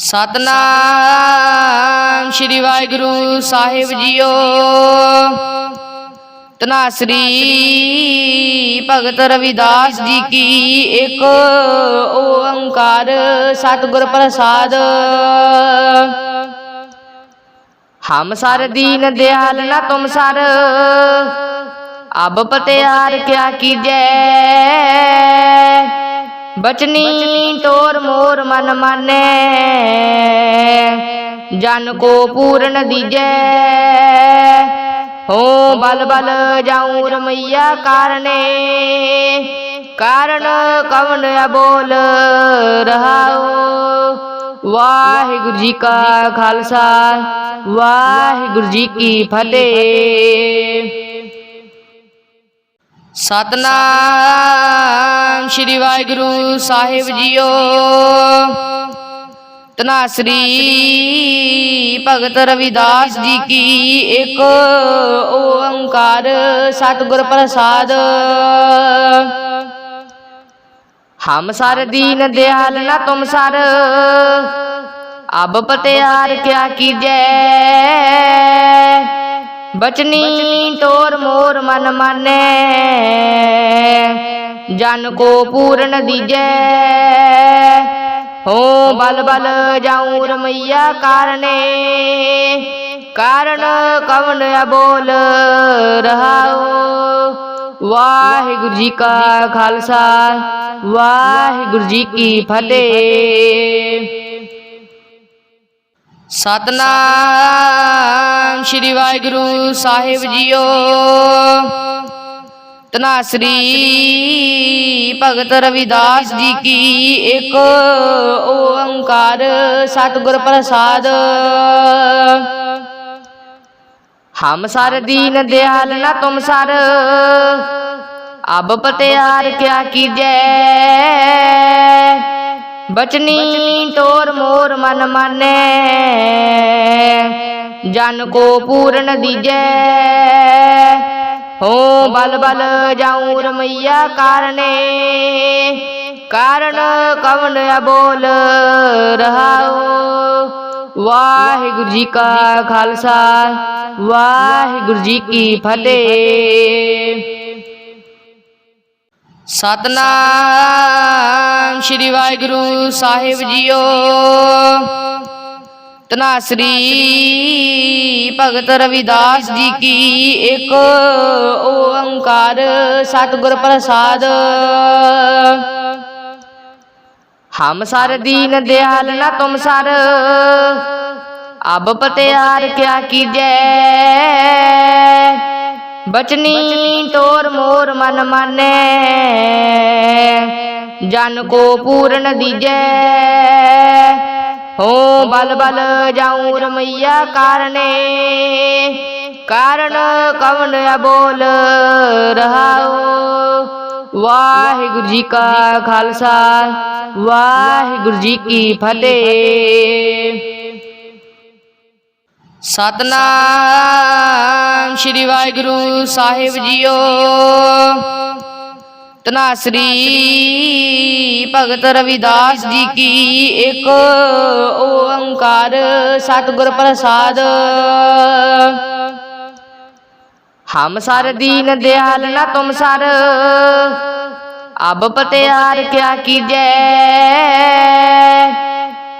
ਸਤਨਾਮ ਸ੍ਰੀ ਵਾਹਿਗੁਰੂ ਸਾਹਿਬ ਜੀਓ। ਤਨਾਸਰੀ ਭਗਤ ਰਵਿਦਾਸ ਜੀ ਕੀ ਇੱਕ ਓੰਕਾਰ ਸਤਿਗੁਰ ਪ੍ਰਸਾਦ। ਹਮ ਸਰ ਦੀਨ ਦਿਆਲ ਨਾ ਤੁਮ ਸਰ, ਅਬ ਪਤਿਆਰ ਕਿਆ ਕੀਜੈ। ਬਚਨੀ ਤੋਰ ਮੋਰ ਮਨ ਮਾਨੈ, ਜਨ ਕੋ ਪੂਰਨ ਦੀਜੈ। ਹੋ ਬਲ ਬਲ ਜਾਉ ਰਮਈਆ ਕਾਰਨੇ ਕਾਰਨ ਕਵਨ ਅਬੋਲ ਰਹਾਓ ਵਾਹਿਗੁਰੂ ਜੀ ਕਾ ਖਾਲਸਾ, ਵਾਹਿਗੁਰੂ ਜੀ ਕੀ ਫਤਿਹ। ਸਤਨਾਮ ਸ੍ਰੀ ਵਾਹਿਗੁਰੂ ਸਾਹਿਬ ਜੀਓ। ਤਨਾਸਰੀ ਭਗਤ ਰਵਿਦਾਸ ਜੀ ਕੀ ਇੱਕ ਓੰਕਾਰ ਸਤਿਗੁਰ ਪ੍ਰਸਾਦ। ਹਮ ਸਰ ਦੀਨ ਦਿਆਲ ਨਾ ਤੁਮ ਸਰ, ਅਬ ਪਤਿਆਰ ਕਿਆ ਕੀਜੈ। ਬਚਨੀ ਤੋਰ ਮੋਰ ਮਨ ਮਾਨੈ। ਜਨ ਕੋ ਪੂਰਨ ਦੀਜੈ। ਹੋ ਬਲ ਬਲ ਜਾਉ ਰਮਈਆ ਕਾਰਨੇ। ਕਾਰਨ ਕਵਨ ਅਬੋਲ ਰਹਾਓ ਵਾਹਿਗੁਰੂ ਜੀ ਕਾ ਖਾਲਸਾ, ਵਾਹਿਗੁਰੂ ਜੀ ਕੀ ਫਤਿਹ। ਸਤਨਾਮ ਸ੍ਰੀ ਵਾਹਿਗੁਰੂ ਸਾਹਿਬ ਜੀਓ। ਤਨਾਸਰੀ ਭਗਤ ਰਵਿਦਾਸ ਜੀ ਕੀ ਇੱਕ ਓੰਕਾਰ ਸਤਿਗੁਰ ਪ੍ਰਸਾਦ। ਹਮ ਸਰ ਦੀਨ ਦਿਆਲ ਨਾ ਤੁਮ ਸਰ। ਅਬ ਪਤਿਆਰ ਕਿਆ ਕੀਜੈ। ਬਚਨੀ ਟੋਰ ਮੋਰ ਮਨ ਮਾਨੈ। ਜਨ ਕੋ ਪੂਰਨ ਦੀਜੈ। ਹੋ ਬਲ ਬਲ ਜਾਉ ਰਮਈਆ ਕਾਰਨੇ। ਕਾਰਨ ਕਵਨ ਅਬੋਲ ਰਹਾਓ ਵਾਹਿਗੁਰੂ ਜੀ ਕਾ ਖਾਲਸਾ, ਵਾਹਿਗੁਰੂ ਜੀ ਕੀ ਫਤਿਹ। ਸਤਨਾਮ ਸ੍ਰੀ ਵਾਹਿਗੁਰੂ ਸਾਹਿਬ ਜੀਓ। ਤਨਾਸਰੀ ਭਗਤ ਰਵਿਦਾਸ ਜੀ ਕੀ ਇੱਕ ਓੰਕਾਰ ਸਤਿਗੁਰ ਪ੍ਰਸਾਦ। ਹਮ ਸਰ ਦੀਨ ਦਿਆਲ ਨਾ ਤੁਮ ਸਰ। ਅਬ ਪਤਿਆਰ ਕਿਆ ਕੀਜੈ। ਬਚਨੀ ਟੋਰ ਮੋਰ ਮਨ ਮਾਨੈ ਜਨ ਕੋ ਪੂਰਨ ਦੀਜੈ। ਹੋ ਬਲ ਬਲ ਜਾਉ ਰਮਈਆ ਕਾਰਨੇ। ਕਾਰਨ ਕਵਨ ਅਬੋਲ ਰਹਾਓ ਵਾਹਿਗੁਰੂ ਜੀ ਕਾ ਖਾਲਸਾ, ਵਾਹਿਗੁਰੂ ਜੀ ਕੀ ਫਤਿਹ। ਸਤਨਾਮ ਸ੍ਰੀ ਵਾਹਿਗੁਰੂ ਸਾਹਿਬ ਜੀਓ। ਸ੍ਰੀ ਭਗਤ ਰਵਿਦਾਸ ਜੀ ਕੀ ਇੱਕ ਓੰਕਾਰ ਸਤਿਗੁਰ ਪ੍ਰਸਾਦ। ਹਮ ਸਰ ਦੀਨ ਦਿਆਲ ਨਾ ਤੁਮ ਸਰ, ਅਬ ਪਤਿਆਰ ਕਿਆ ਕੀਜੈ।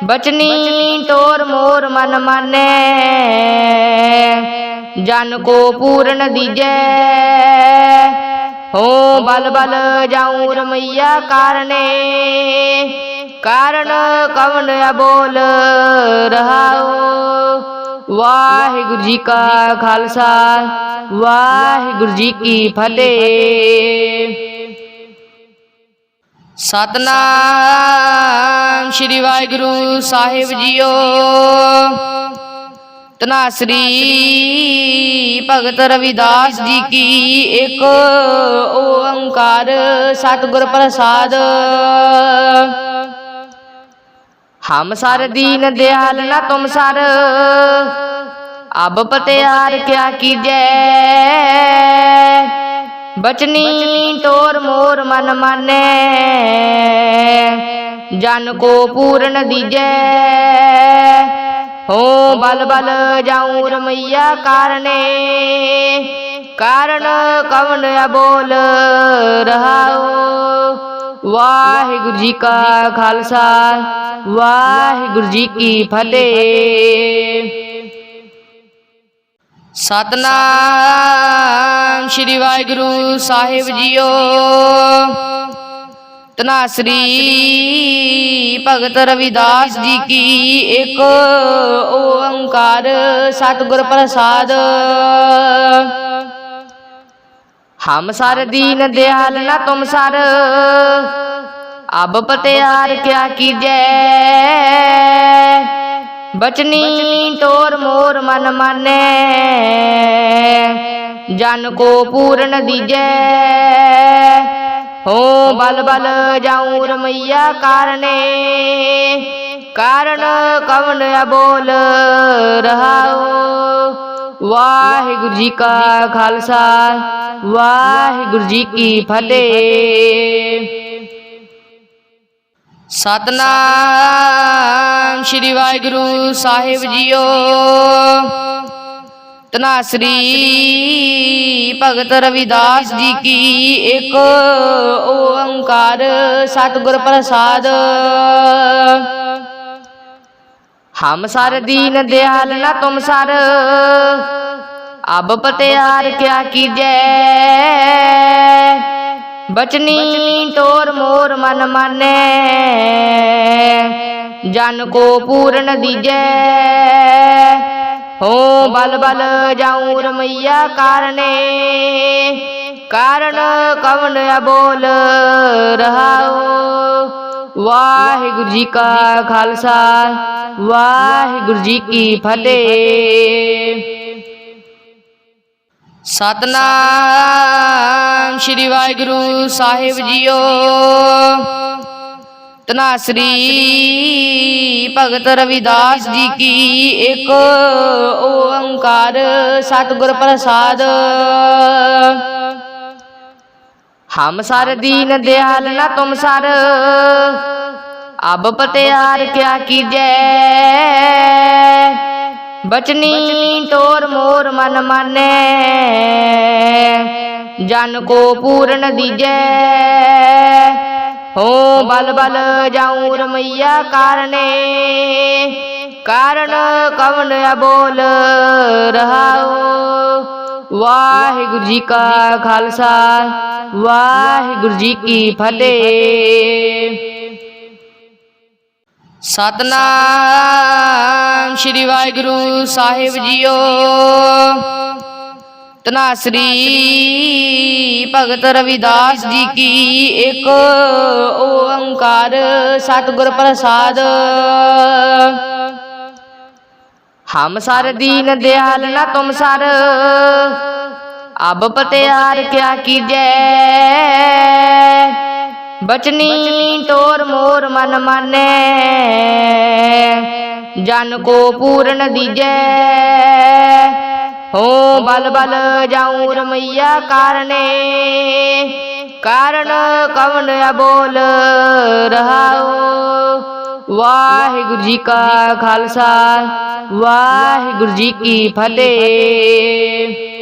ਬਚਨੀ ਤੋਰ ਮੋਰ ਮਨ ਮਾਨੈ, ਜਨ ਕੋ ਪੂਰਨ ਦੀਜੈ। ਹੋ ਬਲ ਬਲ ਜਾਉ ਰਮਈਆ ਕਾਰਨੇ। ਕਾਰਨ ਕਵਨ ਅਬੋਲ ਰਹਾਓ ਵਾਹਿਗੁਰੂ ਜੀ ਕਾ ਖਾਲਸਾ, ਵਾਹਿਗੁਰੂ ਜੀ ਕੀ ਫਤਿਹ। ਸਤਨਾਮ ਸ੍ਰੀ ਵਾਹਿਗੁਰੂ ਸਾਹਿਬ ਜੀਓ। ਤਨਾਸਰੀ ਭਗਤ ਰਵਿਦਾਸ ਜੀ ਕੀ ਇੱਕ ਓੰਕਾਰ ਸਤਿਗੁਰ ਪ੍ਰਸਾਦ। ਹਮ ਸਰ ਦੀਨ ਦਿਆਲ ਨਾ ਤੁਮ ਸਰ। ਅਬ ਪਤਿਆਰ ਕਿਆ ਕੀਜੈ। ਬਚਨੀ ਟੋਰ ਮੋਰ ਮਨ ਮਾਨੈ। ਜਨ ਕੋ ਪੂਰਨ ਦੀਜੈ। ਹੋ ਬਲ ਬਲ ਜਾਉ ਰਮਈਆ ਕਾਰਨੇ। ਕਾਰਨ ਕਵਨ ਅਬੋਲ ਰਹਾਉ। ਵਾਹਿਗੁਰੂ ਜੀ ਕਾ ਖਾਲਸਾ, ਵਾਹਿਗੁਰੂ ਜੀ ਕੀ ਫਤਿਹ। ਸਤਨਾਮ ਸ਼੍ਰੀ ਵਾਹਿਗੁਰੂ ਸਾਹਿਬ ਜੀਓ। ਤਨਾਸਰੀ ਭਗਤ ਰਵਿਦਾਸ ਜੀ ਕੀ ਇੱਕ ਓੰਕਾਰ ਸਤਿਗੁਰ ਪ੍ਰਸਾਦ। ਹਮ ਸਰ ਦੀਨ ਦਿਆਲ ਨਾ ਤੁਮ ਸਰ। ਅਬ ਪਤਿਆਰ ਕਿਆ ਕੀਜੈ। ਬਚਨੀ ਟੋਰ ਮੋਰ ਮਨ ਮਾਨੈ। ਜਨ ਕੋ ਪੂਰਨ ਦੀਜੈ। ਹੋ ਬਲ ਬਲ ਜਾਉ ਰਮਈਆ ਕਾਰਨੇ। ਕਾਰਨ ਕਵਨ ਅਬੋਲ ਰਹਾਉ। ਵਾਹਿਗੁਰੂ ਜੀ ਕਾ ਖਾਲਸਾ, ਵਾਹਿਗੁਰੂ ਜੀ ਕੀ ਫਤਿਹ। ਸਤਨਾਮ ਸ਼੍ਰੀ ਵਾਹਿਗੁਰੂ ਸਾਹਿਬ ਜੀਓ। ਤਨਾਸਰੀ ਭਗਤ ਰਵਿਦਾਸ ਜੀ ਕੀ ਇੱਕ ਓੰਕਾਰ ਸਤਿਗੁਰ ਪ੍ਰਸਾਦ। ਹਮ ਸਰ ਦੀਨ ਦਿਆਲ ਨਾ ਤੁਮ ਸਰ। ਅਬ ਪਤਿਆਰ ਕਿਆ ਕੀਜੈ। ਬਚਨੀ ਟੋਰ ਮੋਰ ਮਨ ਮਾਨੈ। ਜਨ ਕੋ ਪੂਰਨ ਦੀਜੈ। ਹੋ ਬਲ ਬਲ ਜਾਉ ਰਮਈਆ ਕਾਰਨੇ। ਕਾਰਨ ਕਵਨ ਅਬੋਲ ਰਹਾਉ। ਵਾਹਿਗੁਰੂ ਜੀ ਕਾ ਖਾਲਸਾ, ਵਾਹਿਗੁਰੂ ਜੀ ਕੀ ਫਤਿਹ। ਸਤਨਾਮ ਸ਼੍ਰੀ ਵਾਹਿਗੁਰੂ ਸਾਹਿਬ ਜੀਓ। ਤਨਾਸਰੀ ਭਗਤ ਰਵਿਦਾਸ ਜੀ ਕੀ ਇੱਕ ਓੰਕਾਰ ਸਤਿਗੁਰ ਪ੍ਰਸਾਦ। ਹਮ ਸਰ ਦੀਨ ਦਿਆਲ ਨਾ ਤੁਮ ਸਰ। ਅਬ ਪਤਿਆਰ ਕਿਆ ਕੀਜੈ। ਬਚਨੀ ਟੋਰ ਮੋਰ ਮਨ ਮਾਨੈ ਜਨ ਕੋ ਪੂਰਨ ਦੀਜੈ। ਹੋ ਬਲ ਬਲ ਜਾਉ ਰਮਈਆ ਕਾਰਨੇ। ਕਾਰਨ ਕਵਨ ਅਬੋਲ ਰਹਾਉ। ਵਾਹਿਗੁਰੂ ਜੀ ਕਾ ਖਾਲਸਾ, ਵਾਹਿਗੁਰੂ ਜੀ ਕੀ ਫਤਿਹ। ਸਤਨਾਮ ਸ਼੍ਰੀ ਵਾਹਿਗੁਰੂ ਸਾਹਿਬ ਜੀਓ। ਤਨਾਸਰੀ ਭਗਤ ਰਵਿਦਾਸ ਜੀ ਕੀ ਇੱਕ ਓੰਕਾਰ ਸਤਿਗੁਰ ਪ੍ਰਸਾਦ। ਹਮ ਸਰ ਦੀਨ ਦਿਆਲ ਨਾ ਤੁਮ ਸਰ। ਅਬ ਪਤਿਆਰ ਕਿਆ ਕੀਜੈ। ਬਚਨੀ ਟੋਰ ਮੋਰ ਮਨ ਮਾਨੈ। ਜਨ ਕੋ ਪੂਰਨ ਦੀਜੈ। ਹੋ ਬਲ ਬਲ ਜਾਉ ਰਮਈਆ ਕਾਰਨੇ। ਕਾਰਨ ਕਵਨ ਅਬੋਲ ਰਹਾਉ। ਵਾਹਿਗੁਰੂ ਜੀ ਕਾ ਖਾਲਸਾ, ਵਾਹਿਗੁਰੂ ਜੀ ਕੀ ਫਤਿਹ।